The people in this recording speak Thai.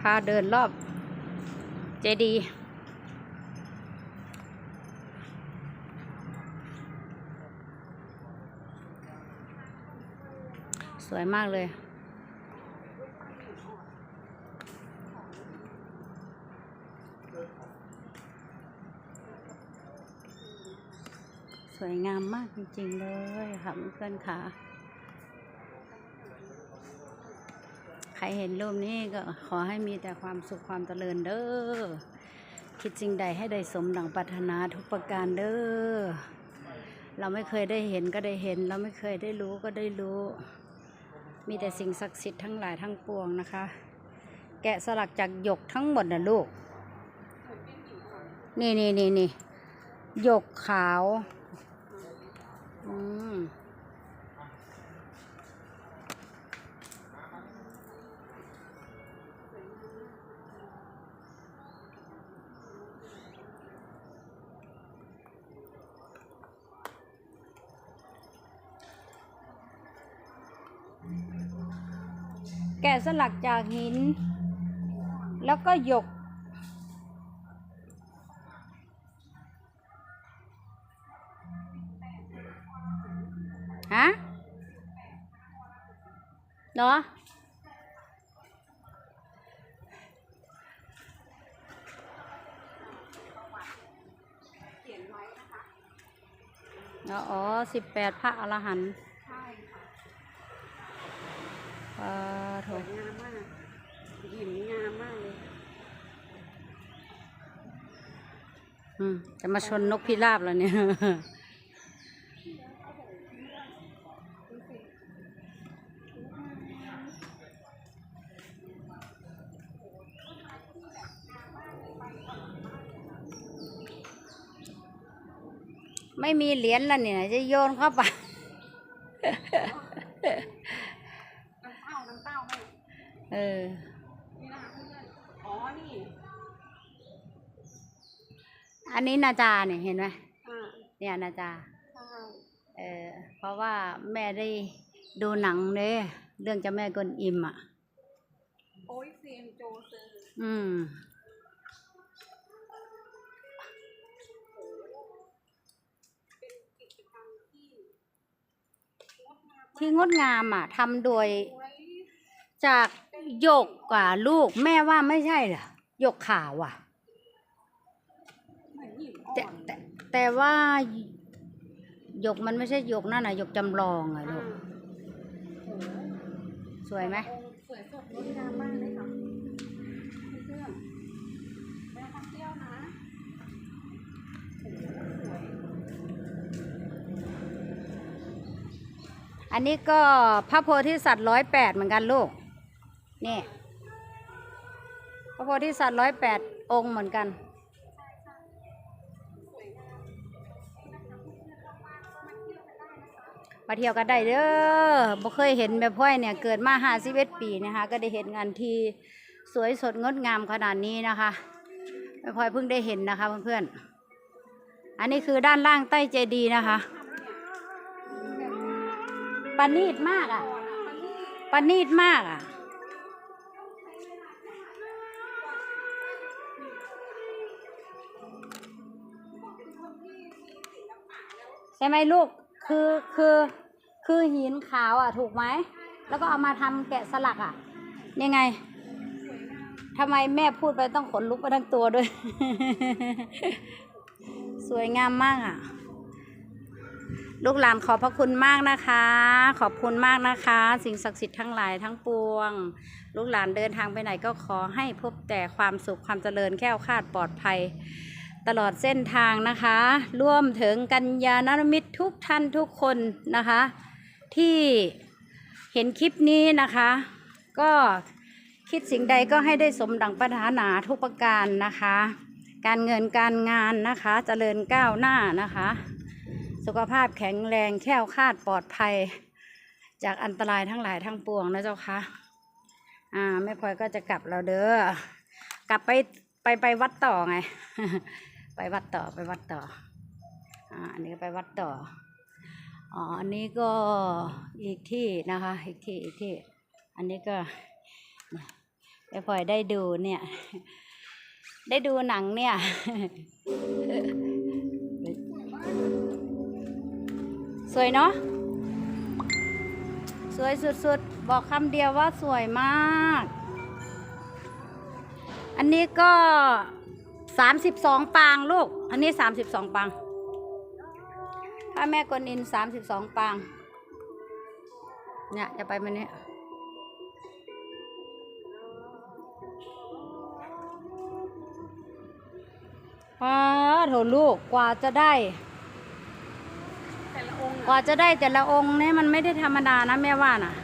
พาเดินรอบเจดีย์สวยมากเลย สวยงามมากจริงๆเลยค่ะเพื่อนๆค่ะ ใค รเห็นรูปนี้ก็ขอให้มีแต่ความสุขความเจริญเด้อ คิดสิ่งใดให้ได้สมดังปรารถนาทุกประการเด้อ เราไม่เคยได้เห็นก็ได้เห็น เราไม่เคยได้รู้ก็ได้รู้ มีแต่สิ่งศักดิ์สิทธิ์ทั้งหลายทั้งปวงนะคะ แกะสลักจากหยกทั้งหมดนะลูก นี่นี่นี่นี่หยกขาว อืม แกะสลักจากหิน แล้วก็หยก ฮะเหรออ๋อสิบแปดพระอรหันต์ใช่ค่ะปา โถงามมากหินงามมากเลยอืมจะมาชนนกพิราบแล้วเนี่ยไม่มีเหรียญแล้วเนี่ย จะโยนเข้าไป น้ำเต้า น้ำเต้าแม่ เออ นี่นะคะเพื่อนๆอ๋อ นี่อันนี้นาจาเนี่ยเห็นไหมอ่าเนี่ยนาจา ใช่เออเพราะว่าแม่ได้ดูหนังเลยเรื่องเจ้าแม่กวนอิมอะ โอ้ยเซียนโจเซอร์อืม เป็นกิจกรรมที่งดงามที่งดงามอะทำโดย สวยจาก หยกกว่าลูก แม่ว่าไม่ใช่เหรอหยกขาวอะ แต่แต่แต่ว่าหยกมันไม่ใช่หยกนั่นน่ะหยกจำลองอะลูกสวยไหมสวยสดงดงามมากเลยค่ะเพื่อนๆแล้วท่องเที่ยวนะอันนี้ก็พระโพธิสัตว์ร้อยแปดเหมือนกันลูก นี่พระโพธิสัตว์ร้อยแปดองค์เหมือนกัน มาเที่ยวกันได้เด้อบ่เคยเห็นแบบพ่อยเนี่ย เกิดมาห้าสิบเอ็ดปีนะคะ ก็ได้เห็นงานที่สวยสดงดงามขนาดนี้นะคะแม่พลอยเพิ่งได้เห็นนะคะเพื่อนๆ อันนี้คือด้านล่างใต้เจดีนะคะปานีตมากอะปานีตมากอะ ช่ไหมลูก คือคือคือหินขาวอะ ถูกไหม แล้วก็เอามาทำแกะสลักอะ ยังไงทำไมแม่พูดไปต้องขนลุกไปทั้งตัวด้วย สวยงามมากอะ ลูกหลานขอบพระคุณมากนะคะ ขอบคุณมากนะคะ สิ่งศักดิ์สิทธิ์ทั้งหลายทั้งปวง ลูกหลานเดินทางไปไหนก็ขอให้พบแต่ความสุขความเจริญแคล้วคลาดปลอดภัย ตลอดเส้นทางนะคะ ร่วมถึงกัญญาณมิตรทุกท่านทุกคนนะคะ ที่เห็นคลิปนี้นะคะ ก็คิดสิ่งใดก็ให้ได้สมดังปรารถนาทุกประการนะคะ การเงินการงานนะคะเจริญก้าวหน้านะคะ สุขภาพแข็งแรงแค้วคาดปลอดภัย จากอันตรายทั้งหลายทั้งปวงนะเจ้าค่ะอ่าแม่พลอยก็จะกลับเราเด้อกลับไปไปไปวัดต่อไง ไปวัดต่อไปวัดต่ออ่าอันนี้ก็ไปวัดต่ออ๋ออันนี้ก็อีกที่นะคะ อีกที่อีกที่ อันนี้ก็ไปไปพลอยได้ดูเนี่ย ได้ดูหนังเนี่ยสวยเนาะสวยสุดๆ บอกคำเดียวว่าสวยมาก อันนี้ก็ สามสิบสองปางลูก อันนี้สามสิบสองปางพระแม่กวนอินสามสิบสองปาง เนี่ย จะไปมันนี้ป้าโถลูกกว่าจะได้แต่ละองค์กว่าจะได้แต่ละองค์เนี่ยมันไม่ได้ธรรมดานะแม่ว่าน่ะ